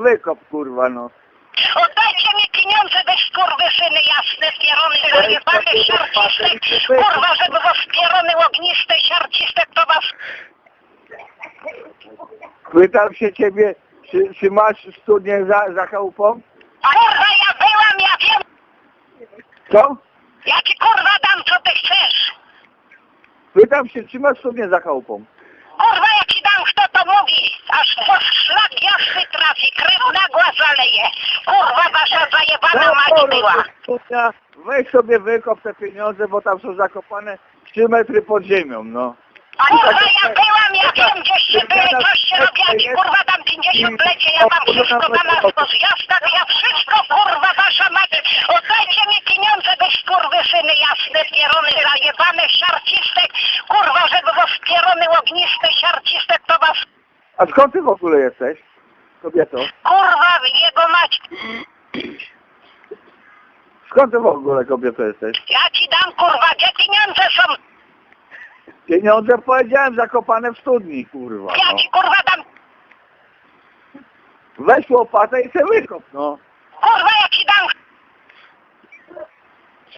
Wykop, kurwa, no. Oddajcie mi pieniądze, wy skurwysyny jasne, pierony, zajebane, siarcistek, kurwa, żeby was pierony ognisty, siarcistek, to was... Pytam się ciebie, czy, czy masz studnię za, za chałupą? Kurwa, ja byłam, ja wiem, Co? ja ci kurwa dam, co ty chcesz. Pytam się, czy masz studnię za chałupą? Kurwa, ja ci dam, kto to mówi, zaleje. Kurwa, wasza zajebana mać polu, była. studnia, weź sobie wykop te pieniądze, bo tam są zakopane 3 metry pod ziemią, no. Kurwa, ja byłam, ja wiem, gdzieście robię, ja ci kurwa dam 50 lecie, ja mam wszystko na nas, bo jasna, ja wszystko, kurwa, wasza mać. Oddajcie mi pieniądze, wy skurwysyny jasne, pierony, zajebane, siarcistek, kurwa, żeby was pierony ognisty, siarcistek, to was, A skąd ty w ogóle jesteś, kobieto? kurwa, Skąd ty w ogóle, kobieto, jesteś? Ja ci dam, kurwa, gdzie pieniądze są? Pieniądze, powiedziałem, zakopane w studni, kurwa, Ja no. ci, kurwa, dam Weź łopatę i se wykop, no.